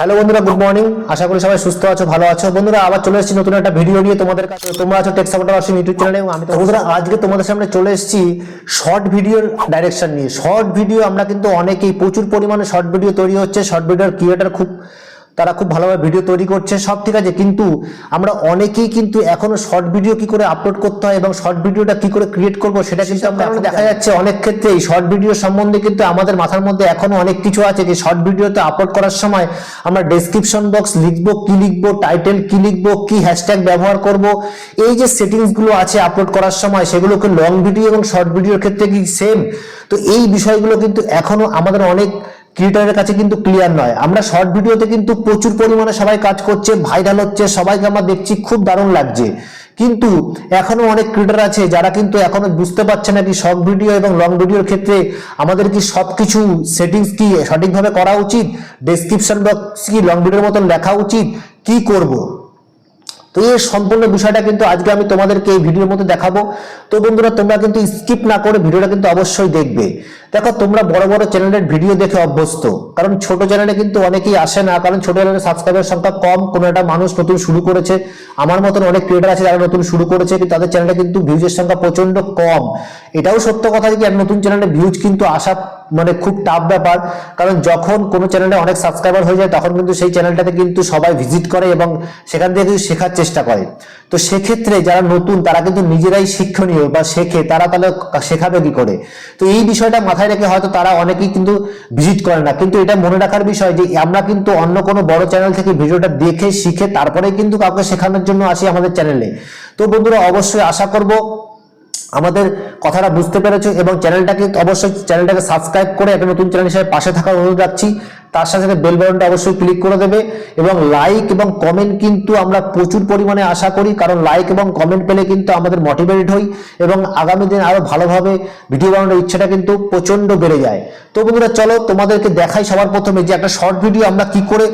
Hello বন্ধুরা good morning আশা করি সবাই সুস্থ আছো, ভালো আছো। বন্ধুরা, আবার চলে এসেছি নতুন একটা ভিডিও নিয়ে তোমাদের কাছে। তোমরা আছো টেক সাপোর্টার আসছি ইউটিউব চ্যানেলে আমি তো বন্ধুরা, আজকে তোমাদের সামনে চলে এসেছি শর্ট ভিডিওর ডাইরেকশন নিয়ে। শর্ট ভিডিও আমরা কিন্তু অনেকেই, প্রচুর পরিমাণে শর্ট ভিডিও তৈরি হচ্ছে। শর্ট ভিডিওর ক্রিয়েটার খুব তারা খুব ভালোভাবে ভিডিও তৈরি করছে সব ঠিক আছে কিন্তু আমরা অনেকেই কিন্তু এখনও শর্ট ভিডিও কি করে আপলোড করতে হয় এবং শর্ট ভিডিওটা কি করে ক্রিয়েট করব সেটা কিন্তু আমরা এখন দেখা যাচ্ছে অনেক ক্ষেত্রে এই শর্ট ভিডিও সম্বন্ধে কিন্তু আমাদের মাথার মধ্যে এখনও অনেক কিছু আছে যে শর্ট ভিডিওতে আপলোড করার সময় আমরা ডেসক্রিপশন বক্স লিখব কি লিখব টাইটেল কি লিখব কি হ্যাশট্যাগ ব্যবহার করব এই যে সেটিংসগুলো আছে আপলোড করার সময় সেগুলোকে লং ভিডিও এবং শর্ট ভিডিওর ক্ষেত্রে কি সেম তো এই বিষয়গুলো কিন্তু এখনও আমাদের অনেক ক্রিয়েটারের কাছে কিন্তু ক্লিয়ার নয়। আমরা শর্ট ভিডিওতে কিন্তু প্রচুর পরিমাণে সবাই কাজ করছে ভাইরাল হচ্ছে, সবাইকে আমরা দেখছি, খুব দারুণ লাগছে। কিন্তু এখনও অনেক ক্রিয়েটার আছে যারা কিন্তু এখনও বুঝতে পারছে না কি শর্ট ভিডিও এবং লং ভিডিওর ক্ষেত্রে আমাদের কি সবকিছু সেটিংস কি সঠিকভাবে করা উচিত? ডেসক্রিপশন বক্স কি লং ভিডিওর মতন লেখা উচিত? কি করব? তো এই সম্পূর্ণ বিষয়টা কিন্তু আজকে আমি তোমাদেরকে এই ভিডিওর মধ্যে দেখাবো। তো বন্ধুরা, তোমরা কিন্তু স্কিপ না করে ভিডিওটা কিন্তু অবশ্যই দেখবে। দেখো, তোমরা বড় বড় চ্যানেলের ভিডিও দেখে অভ্যস্ত। কারণ ছোট চ্যানেলে কিন্তু অনেকেই আসে না, কারণ ছোট চ্যানেলের সাবস্ক্রাইবার সংখ্যা কম। কোনো একটা মানুষ নতুন শুরু করেছে। আমার মতন অনেক ক্রিয়েটার আছে যারা নতুন শুরু করেছে, কিন্তু তাদের চ্যানেলে কিন্তু ভিউজের সংখ্যা প্রচণ্ড কম। এটাও সত্য কথা যে নতুন চ্যানেলে ভিউজ কিন্তু আসা মানে খুব টাফ ব্যাপার। কারণ যখন কোনো চ্যানেলে অনেক সাবস্ক্রাইবার হয়ে যায়, তখন কিন্তু সেই চ্যানেলটাতে কিন্তু সবাই ভিজিট করে এবং সেখান থেকে কিন্তু শেখার চেষ্টা করে। তো সেক্ষেত্রে যারা নতুন, তারা কিন্তু নিজেরাই শিক্ষণীয় বা শেখে, তারা তাহলে শেখাবে কি করে? তো এই বিষয়টা মাথায় রেখে হয়তো তারা অনেকেই কিন্তু ভিজিট করে না। কিন্তু এটা মনে রাখার বিষয় যে, আমরা কিন্তু অন্য কোনো বড় চ্যানেল থেকে ভিডিওটা দেখে, শিখে, তারপরে কিন্তু কাউকে শেখানোর জন্য আসি আমাদের চ্যানেলে তো বন্ধুরা, অবশ্যই আশা করব আমাদের কথাটা বুঝতে পেরেছ এবং চ্যানেলটাকে অবশ্যই চ্যানেলটাকে সাবস্ক্রাইব করে একটা নতুন চ্যানেল হিসেবে পাশে থাকার অনুরোধ রাখছি। তার সাথে সাথে বেল বাটনটা অবশ্যই ক্লিক করে দেবে এবং লাইক এবং কমেন্ট কিন্তু আমরা প্রচুর পরিমাণে আশা করি, কারণ লাইক এবং কমেন্ট পেলে কিন্তু আমাদের মোটিভেটেড হই এবং আগামী দিন আরও ভালোভাবে ভিডিও বানানোর ইচ্ছাটা কিন্তু প্রচণ্ড বেড়ে যায়। তো বন্ধুরা, চলো তোমাদেরকে দেখাই সবার প্রথমে যে একটা শর্ট ভিডিও আমরা কি করে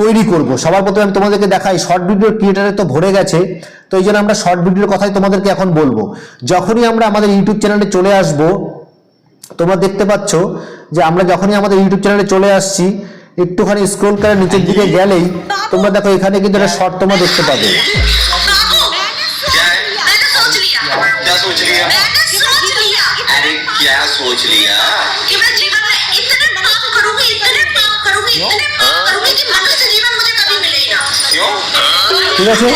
তৈরি করব। সবার প্রথমে আমি তোমাদেরকে দেখাই শর্ট ভিডিও ক্রিয়েটারে তো ভরে গেছে, তো এই জন্য আমরা শর্ট ভিডিওর কথাই তোমাদেরকে এখন বলব। যখনই আমরা আমাদের ইউটিউব চ্যানেলে চলে আসব তোমরা দেখতে পাচ্ছ যে আমরা যখনই আমাদের ইউটিউব চ্যানেলে চলে আসছি একটুখানি স্ক্রোল করে নিচের দিকে গেলেই তোমরা দেখো এখানে কিন্তু একটা শর্ট তোমরা দেখতে পাবে। ঠিক আছে?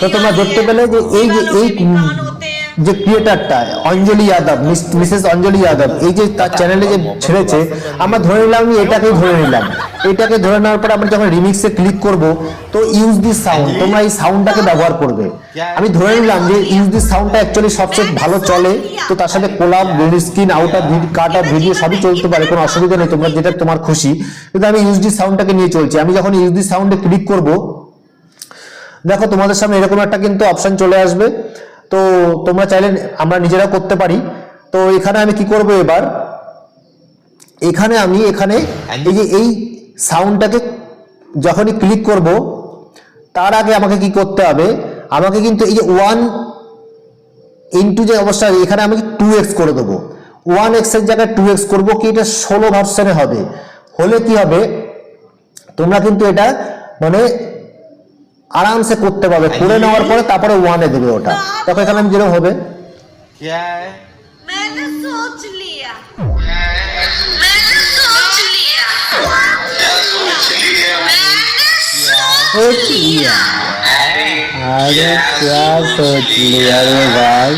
তো তোমরা দেখতে পেলে যে এই যে এই যে ক্রিয়েটারটা, অঞ্জলি যাদব মিসেস অঞ্জলি যাদব, এই যে তার চ্যানেলে যে ছেড়েছে, আমরা ধরে নিলাম আমি এটাকেই ধরে নিলাম। এটাকে ধরে নেওয়ার পর আমরা যখন রিমিক্সে ক্লিক করব, তো ইউজ দিস সাউন্ড তোমরা এই সাউন্ডটাকে ব্যবহার করবে। আমি ধরে নিলাম যে ইউজ দিস সাউন্ডটা অ্যাকচুয়ালি সবচেয়ে ভালো চলে, তো তার সাথে collab green screen out of cut off video সবই চলতে পারে, কোনো অসুবিধা নেই, তোমরা যেটা তোমার খুশি। কিন্তু আমি ইউজ দিস সাউন্ডটাকে নিয়ে চলছি। আমি যখন ইউজ দিস সাউন্ডে ক্লিক করব, দেখো তোমাদের সামনে এরকম একটা কিন্তু অপশন চলে আসবে। তো তোমরা চাইলে আমরা নিজেরা করতে পারি। তো এখানে আমি কি করব এবার? এখানে আমি এখানে এই যে এই সাউন্ডটাকে যখনই ক্লিক করব তার আগে আমাকে কি করতে হবে? আমাকে কিন্তু এই যে ওয়ান ইন্টু যে অবস্থা এখানে আমি টু এক্স করে দেবো। ওয়ান এক্সের জায়গায় টু এক্স করব কি? এটা ষোলো ভার্সনে হবে। হলে কি হবে? তোমরা কিন্তু এটা মানে আরামসে করতে পারবে করে নেওয়ার পরে তারপরে ওয়ানে দেবে ওটা দেখো এখানে আমি যেরকম হবে क्या है मैंने सोच लिया मैंने सोच लिया क्या सोच लिया मैंने सोच लिया अरे আরে क्या सोच लिया रे भाई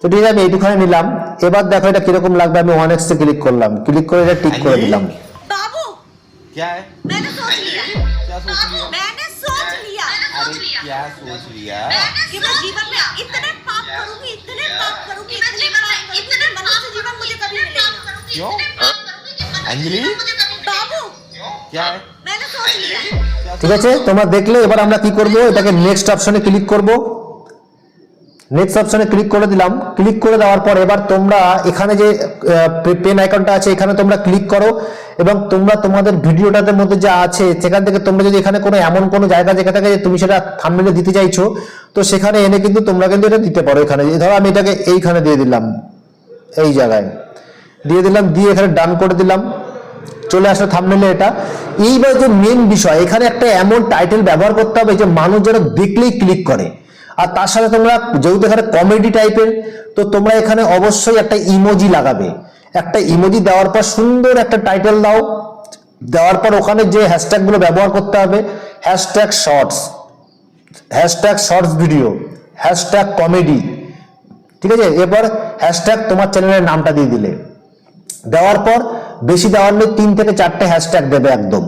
তো ঠিক আছে আমি এইটুখানে নিলাম এবার দেখো এটা কিরকম লাগবে আমি ওয়ান এক্সে ক্লিক করলাম ক্লিক করে এটা টিক করে দিলাম बाबू क्या है मैंने सोच लिया क्या सोच लिया मैंने सोच लिया अरे क्या सोच लिया कि मैं जीवन में इतने पाप करूंगी इतने पाप करूंगी इतने पाप करूंगी कि मनुष्य जीवन मुझे कभी मिले ही ना क्यों अंजलि बाबू क्या है मैंने सोच लिया ঠিক আছে তোমরা দেখলে এবার আমরা কি করব এটাকে নেক্সট অপশনে ক্লিক করব নেক্সট অপশনে ক্লিক করে দিলাম। ক্লিক করে দেওয়ার পর এবার তোমরা এখানে যে পেন আইকনটা আছে, এখানে তোমরা ক্লিক করো এবং তোমরা তোমাদের ভিডিওটাদের মধ্যে যা আছে, সেখান থেকে তোমরা যদি এখানে কোনো এমন কোনো জায়গা যেখান থেকে যে তুমি সেটা থাম্বনেলে দিতে চাইছো, তো সেখানে এনে কিন্তু তোমরা কিন্তু এটা দিতে পারো এখানে। ধরো আমি এটাকে এইখানে দিয়ে দিলাম, এই জায়গায়। দিয়ে দিলাম, দিয়ে এখানে ডান করে দিলাম। চলে আসলো থামনেলে এটা। এইবার যে মেন বিষয়, এখানে একটা এমন টাইটেল ব্যবহার করতে হবে যে মানুষ যেন দেখলেই ক্লিক করে। আর তার সাথে তোমরা যেহেতু এখানে কমেডি টাইপের তো তোমরা এখানে অবশ্যই একটা ইমোজি লাগাবে। একটা ইমোজি দেওয়ার পর সুন্দর একটা টাইটেল দাও। দেওয়ার পর ওখানে যে হ্যাশট্যাগুলো ব্যবহার করতে হবে hashtag shorts hashtag shorts video hashtag comedy ঠিক আছে? এবার হ্যাশট্যাগ তোমার চ্যানেলের নামটা দিয়ে দিলে। দেওয়ার পর বেশি দেওয়ার নেই, তিন থেকে চারটে হ্যাশট্যাগ দেবে একদম।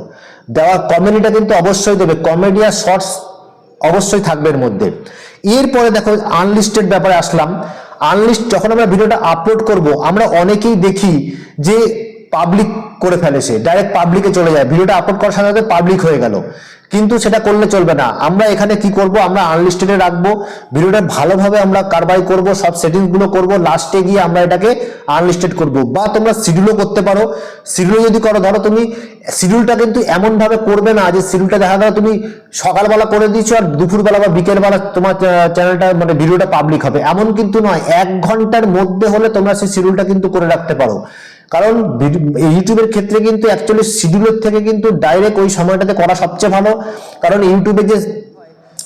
দেওয়ার কমেডিটা কিন্তু অবশ্যই দেবে। কমেডি আর শর্টস অবশ্যই থাকবে এর মধ্যে। এরপরে দেখো আনলিস্টেড ব্যাপারে আসলাম। আনলিস্ট যখন আমরা ভিডিওটা আপলোড করব, আমরা অনেকেই দেখি যে পাবলিক করে ফেলে সে ডাইরেক্ট পাবলিকে চলে যায়। ভিডিওটা আপলোড করার সাথে সাথে পাবলিক হয়ে গেল। কিন্তু সেটা করলে চলবে না। আমরা এখানে কি করব? আমরা আনলিস্টেডে রাখব। ভিডিওটা ভালোভাবে আমরা কারবাই করব, সব সেটিংসগুলো করব। লাস্টে গিয়ে আমরা এটাকে আনলিস্টেড করব। বা তোমরা শিডিউলও করতে পারো। শিডিউল যদি করো, ধরো তুমি শিডিউলটা কিন্তু এমন ভাবে করবে না যে শিডিউলটা দেখা গেল তুমি সকালবেলা করে দিয়েছ আর দুপুরবেলা বা বিকেলবেলা তোমার চ্যানেলটা মানে ভিডিওটা পাবলিক হবে। এমন কিন্তু নয়। এক ঘণ্টার মধ্যে হলে তোমরা সেই শিডিউলটা কিন্তু করে রাখতে পারো। কারণ ইউটিউবের ক্ষেত্রে কিন্তু অ্যাকচুয়ালি শিডিউলের থেকে কিন্তু ডাইরেক্ট ওই সময়টাতে করা সবচেয়ে ভালো। কারণ ইউটিউবে যে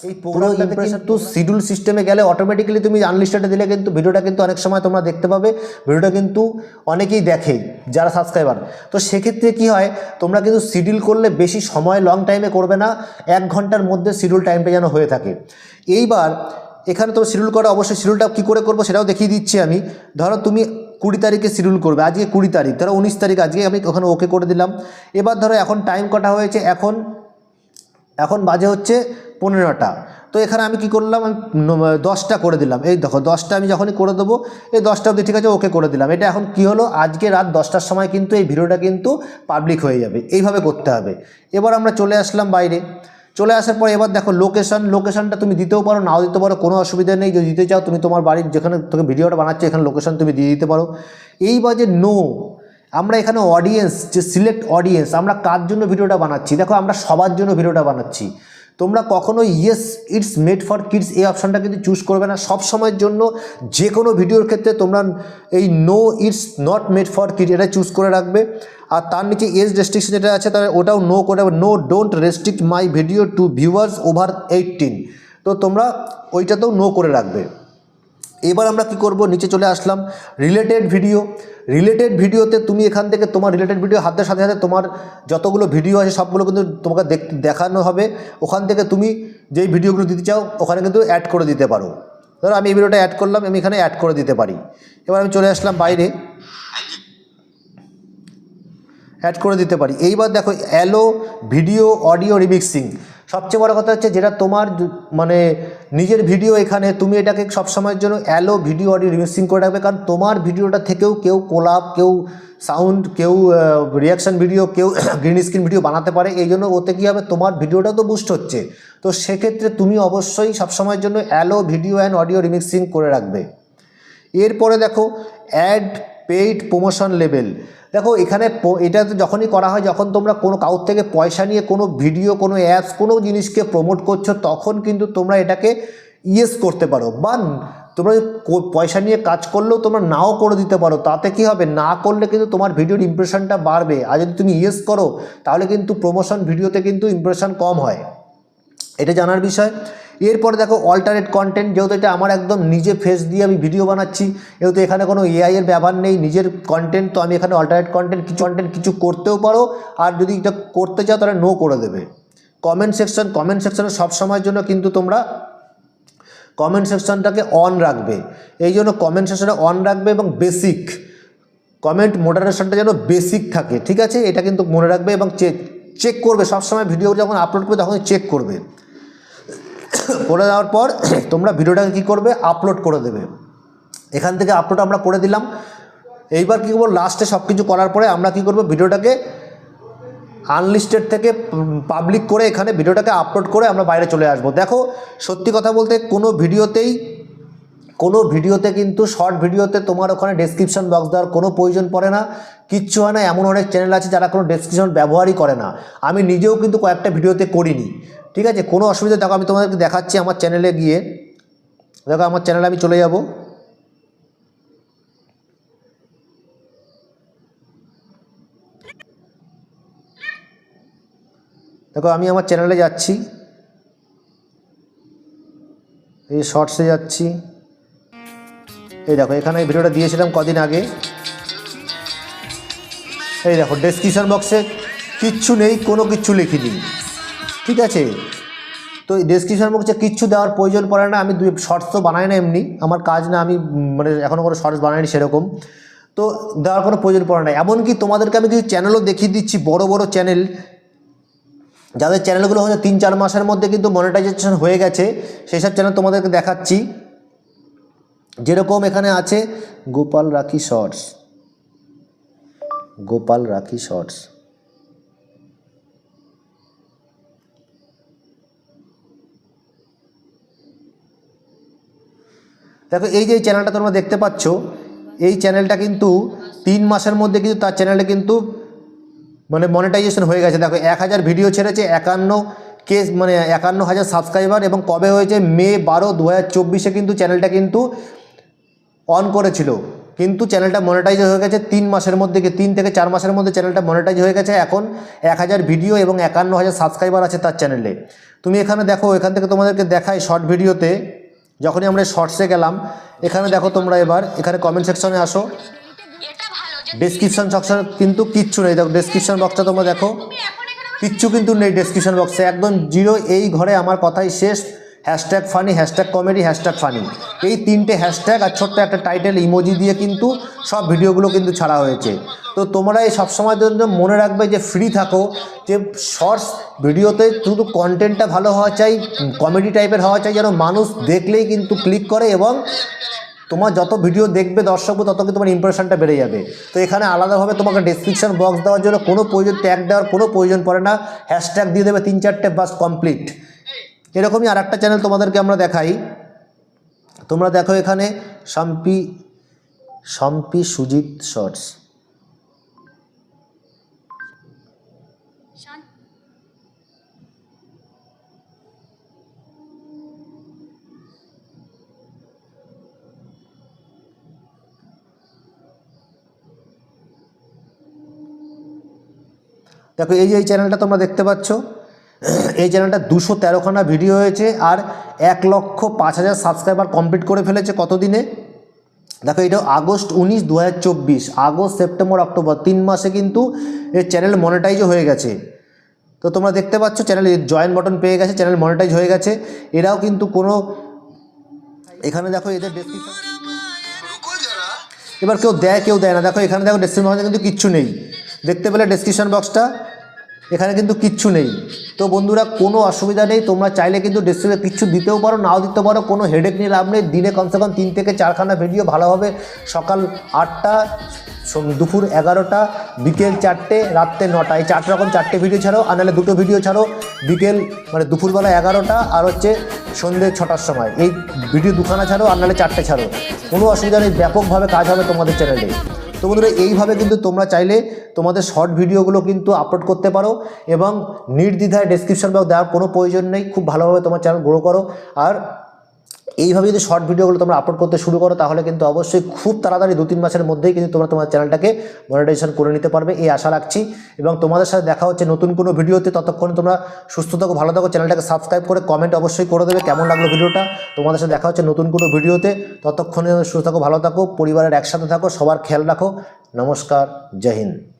এই প্রোগ্রামটাতে কিন্তু শিডিউল সিস্টেমে গেলে অটোমেটিক্যালি তুমি আনলিস্টেডে দিলে কিন্তু ভিডিওটা কিন্তু অনেক সময় তোমরা দেখতে পাবে। ভিডিওটা কিন্তু অনেকেই দেখে যারা সাবস্ক্রাইবার তো সেক্ষেত্রে কি হয় তোমরা কিন্তু শিডিউল করলে বেশি সময় লং টাইমে করবে না এক ঘণ্টার মধ্যে শিডিউল টাইমটা যেন হয়ে থাকে। এইবার এখানে তো শিডিউল করা অবশ্যই শিডিউলটা কী করে করব সেটাও দেখিয়ে দিচ্ছি আমি। ধরো তুমি কুড়ি তারিখে শিডিউল করবে, আজকে কুড়ি তারিখ, ধরো উনিশ তারিখ আজকে আমি ওখানে ওকে করে দিলাম। এবার ধরো এখন টাইম কটা হয়েছে? এখন এখন বাজে হচ্ছে পনেরোটা। তো এখানে আমি কি করলাম? আমি দশটা করে দিলাম। এই দেখো, দশটা আমি যখনই করে দেবো, এই দশটা অবধি ঠিক আছে ওকে করে দিলাম। এটা এখন কি হলো? আজকে রাত দশটার সময় কিন্তু এই ভিডিওটা কিন্তু পাবলিক হয়ে যাবে। এইভাবে করতে হবে। এবার আমরা চলে আসলাম বাইরে। চলে আসার পর এবার দেখো লোকেশন লোকেশনটা তুমি দিতেও পারো, নাও দিতে পারো, কোনো অসুবিধা নেই। যদি দিতে চাও তুমি তোমার বাড়ির যেখানে তোকে ভিডিওটা বানাচ্ছো, এখানে লোকেশন তুমি দিয়ে দিতে পারো। এইবার যে নো আমরা এখানে অডিয়েন্স যে সিলেক্ট অডিয়েন্স আমরা কার জন্য ভিডিওটা বানাচ্ছি? দেখো আমরা সবার জন্য ভিডিওটা বানাচ্ছি। তোমরা কখনো yes it's made for kids এই অপশানটা কিন্তু চুজ করবে না। সব সময়ের জন্য যে কোনো ভিডিওর ক্ষেত্রে তোমরা এই no it's not made for kid এটা চুজ করে রাখবে। আর তার নিচে এজ রেস্ট্রিকশন যেটা আছে তার ওটাও নো করে no don't restrict my video to viewers over eighteen তো তোমরা ওইটাতেও নো করে রাখবে। এবার আমরা কি করব? নিচে চলে আসলাম। রিলেটেড ভিডিও রিলেটেড ভিডিওতে তুমি এখান থেকে তোমার রিলেটেড ভিডিও হাতের সাথে সাথে তোমার যতগুলো ভিডিও আছে, সবগুলো কিন্তু তোমাকে দেখ, দেখানো হবে। ওখান থেকে তুমি যেই ভিডিওগুলো দিতে চাও, ওখানে কিন্তু অ্যাড করে দিতে পারো। ধরো আমি এই ভিডিওটা অ্যাড করলাম, আমি এখানে অ্যাড করে দিতে পারি। এবার আমি চলে আসলাম বাইরে। অ্যাড করে দিতে পারি। এইবার দেখো অ্যালো ভিডিও অডিও রিমিক্সিং সবচেয়ে বড় কথা হচ্ছে যেটা তোমার মানে নিজের ভিডিও এখানে, তুমি এটাকে সবসময়ের জন্য অ্যালো ভিডিও অডিও রিমিক্সিং করে রাখবে। কারণ তোমার ভিডিওটা থেকেও কেউ কোলাপ কেউ সাউন্ড কেউ রিয়াকশান ভিডিও কেউ গ্রিন স্ক্রিন ভিডিও বানাতে পারে। এই জন্য ওতে কী হবে? তোমার ভিডিওটা তো বুস্ট হচ্ছে। তো সেক্ষেত্রে তুমি অবশ্যই সবসময়ের জন্য allow video and audio remixing করে রাখবে। এরপরে দেখো অ্যাড পেইড প্রমোশন লেভেল দেখো, এখানে এটা যখনই করা হয়, যখন তোমরা কোনো কাউর থেকে পয়সা নিয়ে কোনো ভিডিও কোনো অ্যাপস কোনো জিনিসকে প্রমোট করছ, তখন কিন্তু তোমরা এটাকে ইয়েস করতে পারো। বা তোমরা পয়সা নিয়ে কাজ করলেও তোমরা নাও করে দিতে পারো, তাতে কি হবে? না করলে কিন্তু তোমার ভিডিওর ইমপ্রেশনটা বাড়বে। আর যদি তুমি ইয়েস করো, তাহলে কিন্তু প্রমোশন ভিডিওতে কিন্তু ইমপ্রেশন কম হয়। এটা জানার বিষয়। এরপরে দেখো অল্টারনেট কন্টেন্ট যেহেতু এটা আমার একদম নিজে ফেস দিয়ে আমি ভিডিও বানাচ্ছি, যেহেতু এখানে কোনো এআই এর ব্যবহার নেই, নিজের কন্টেন্ট তো আমি এখানে অল্টারনেট কন্টেন্ট কিছু কন্টেন্ট কিছু করতেও পারো। আর যদি এটা করতে চাও, তাহলে নো করে দেবে। কমেন্ট সেকশন কমেন্ট সেকশনে সব সময়ের জন্য কিন্তু তোমরা কমেন্ট সেকশনটাকে অন রাখবে। এই জন্য কমেন্ট সেকশনটা অন রাখবে এবং বেসিক কমেন্ট মোডারেশনটা যেন বেসিক থাকে, ঠিক আছে? এটা কিন্তু মনে রাখবে এবং চেক চেক করবে। সবসময় ভিডিও যখন আপলোড করবে তখন চেক করবে। করে দেওয়ার পর তোমরা ভিডিওটাকে কী করবে? আপলোড করে দেবে। এখান থেকে আপলোড আমরা করে দিলাম। এইবার কী করব? লাস্টে সব কিছু করার পরে আমরা কী করব? ভিডিওটাকে আনলিস্টেড থেকে পাবলিক করে এখানে ভিডিওটাকে আপলোড করে আমরা বাইরে চলে আসব। দেখো, সত্যি কথা বলতে কোনো ভিডিওতেই কোনো ভিডিওতে কিন্তু, শর্ট ভিডিওতে তোমার ওখানে ডেসক্রিপশন বক্স দেওয়ার কোনো প্রয়োজন পড়ে না। কিচ্ছু হয় না, এমন অনেক চ্যানেল আছে যারা কোনো ডেসক্রিপশন ব্যবহারই করে না। আমি নিজেও কিন্তু কয়েকটা ভিডিওতে করিনি। ঠিক আছে? কোনো অসুবিধা, দেখো আমি তোমাদেরকে দেখাচ্ছি আমার চ্যানেলে গিয়ে। দেখো আমার চ্যানেলে আমি চলে যাব। দেখো আমি আমার চ্যানেলে যাচ্ছি। এই শর্টসে যাচ্ছি। এই দেখো, এখানে ভিডিওটা দিয়েছিলাম কদিন আগে। এই দেখো ডেসক্রিপশন বক্সে কিচ্ছু নেই, কোনো কিচ্ছু লিখিনি। ঠিক আছে? তো এই ডেসক্রিপশন বক্সে কিচ্ছু দেওয়ার প্রয়োজন পড়ে না, আমি দুই শর্টস তো বানাই না এমনি। আমার কাজ না, আমি মানে এখনও কোনো শর্টস বানাইনি সেরকম। তো দেওয়ার কোনো প্রয়োজন পড়ে না। এমনকি তোমাদেরকে আমি কিছু চ্যানেলও দেখিয়ে দিচ্ছি, বড় বড় চ্যানেল যাদের চ্যানেলগুলো হচ্ছে তিন, চার মাসের মধ্যে কিন্তু মনিটাইজেশন হয়ে গেছে, সেই সব চ্যানেল তোমাদেরকে দেখাচ্ছি। যেরকম এখানে আছে, গোপাল রাখি শর্টস গোপাল রাখি শর্টস দেখো, এই যে চ্যানেলটা তোমরা দেখতে পাচ্ছ, এই চ্যানেলটা কিন্তু তিন মাসের মধ্যে কিন্তু তার চ্যানেলটা কিন্তু মানে মনিটাইজেশন হয়ে গেছে। দেখো, এক হাজার ভিডিও ছেড়েছে একান্ন কে মানে একান্ন হাজার সাবস্ক্রাইবার এবং কবে হয়েছে? মে বারো দু হাজার চব্বিশে কিন্তু চ্যানেলটা কিন্তু অন করেছিল। কিন্তু চ্যানেলটা মনিটাইজ হয়ে গেছে তিন মাসের মধ্যে কি তিন থেকে চার মাসের মধ্যে চ্যানেলটা মনিটাইজ হয়ে গেছে। এখন এক হাজার ভিডিও এবং একান্ন হাজার সাবস্ক্রাইবার আছে তার চ্যানেলে তুমি এখানে দেখো, এখান থেকে তোমাদেরকে দেখাই শর্ট ভিডিওতে যখনই আমরা শর্টসে গেলাম, এখানে দেখো তোমরা এবার, এখানে কমেন্ট সেকশনে আসো। ডেসক্রিপশন সেকশন কিন্তু কিচ্ছু নেই। দেখো ডেসক্রিপশন বক্সটা তোমরা দেখো। কিচ্ছু কিন্তু নেই ডেসক্রিপশন বক্সে একদম জিরো এই ঘরে আমার কথাই শেষ। Hashtag funny hashtag comedy hashtag funny এই তিনটে হ্যাশট্যাগ আর ছোট্ট একটা টাইটেল ইমোজি দিয়ে কিন্তু সব ভিডিওগুলো কিন্তু ছাড়া হয়েছে। তো তোমরা এই সবসময় জন্য মনে রাখবে যে ফ্রি থাকো, যে শর্টস ভিডিওতে শুধু কন্টেন্টটা ভালো হওয়া চাই কমেডি টাইপের হওয়া চাই, যেন মানুষ দেখলেই কিন্তু ক্লিক করে এবং তোমার যত ভিডিও দেখবে দর্শক, তত কিন্তু তোমার ইমপ্রেশনটা বেড়ে যাবে। তো এখানে আলাদাভাবে তোমাকে ডেসক্রিপশন বক্স দেওয়ার জন্য কোনো প্রয়োজন ট্যাগ দেওয়ার কোনো প্রয়োজন পড়ে না। হ্যাশট্যাগ দিয়ে দেবে তিন চারটে বাস কমপ্লিট এরকমই আর একটা চ্যানেল তোমাদেরকে আমরা দেখাই। তোমরা দেখো এখানে শাম্পি শাম্পি সুজিত শর্টস দেখো এই যে এই চ্যানেলটা তোমরা দেখতে পাচ্ছ এই চ্যানেলটা দুশো তেরোখানা ভিডিও হয়েছে আর এক লক্ষ পাঁচ হাজার সাবস্ক্রাইবার কমপ্লিট করে ফেলেছে কতদিনে? দেখো, এটা আগস্ট উনিশ দু আগস্ট, সেপ্টেম্বর, অক্টোবর, তিন মাসে কিন্তু এর চ্যানেল মনিটাইজও হয়ে গেছে। তো তোমরা দেখতে পাচ্ছ, চ্যানেল জয়েন বটন পেয়ে গেছে, চ্যানেল মনিটাইজ হয়ে গেছে। এরাও কিন্তু কোনো, এখানে দেখো এদের ডেসক্রিপশন এবার কেউ দেয় কেউ দেয় না। দেখো, এখানে দেখো ডেসক্রিপশন কিন্তু কিচ্ছু নেই। দেখতে পেলে ডেসক্রিপশন বক্সটা এখানে কিন্তু কিচ্ছু নেই। তো বন্ধুরা, কোনো অসুবিধা নেই। তোমরা চাইলে কিন্তু ডেসক্রিপশনে কিচ্ছু দিতেও পারো, নাও দিতে পারো, কোনো হেডেক নিয়ে লাভ নেই। দিনে কমসে কম তিন থেকে চারখানা ভিডিও ভালোভাবে সকাল আটটা দুপুর এগারোটা, বিকেল চারটে, রাত্রে নটা। এই চারটে রকম চারটে ভিডিও ছাড়ো, আর নাহলে দুটো ভিডিও ছাড়ো বিকেল মানে দুপুরবেলা এগারোটা, আর হচ্ছে সন্ধ্যে ছটার সময়। এই ভিডিও দুখানা ছাড়ো, আর নাহলে চারটে ছাড়ো। কোনো অসুবিধা নেই। ব্যাপকভাবে কাজ হবে তোমাদের চ্যানেলে তো বন্ধুরা, এইভাবে কিন্তু তোমরা চাইলে তোমাদের শর্ট ভিডিওগুলো কিন্তু আপলোড করতে পারো এবং নির্দ্বিধায় ডেসক্রিপশন বা দেওয়ার কোনো প্রয়োজন নেই। খুব ভালোভাবে তোমার চ্যানেল গ্রো করো। আর এইভাবে যদি শর্ট ভিডিওগুলো তোমরা আপলোড করতে শুরু করো, তাহলে কিন্তু অবশ্যই খুব তাড়াতাড়ি দু তিন মাসের মধ্যেই কিন্তু তোমরা তোমার চ্যানেলটাকে মনিটাইজেশন করে নিতে পারবে, এই আশা রাখছি। এবং তোমাদের সাথে দেখা হচ্ছে নতুন কোনো ভিডিওতে, ততক্ষণ তোমরা সুস্থ থাকো, ভালো থাকো, চ্যানেলটাকে সাবস্ক্রাইব করে কমেন্ট অবশ্যই করে দেবে কেমন লাগল ভিডিওটা। তোমাদের সাথে দেখা হচ্ছে নতুন কোনো ভিডিওতে, ততক্ষণে সুস্থ থাকো, ভালো থাকো, পরিবারের একসাথে থাকো, সবার খেয়াল রাখো। নমস্কার, জয় হিন্দ।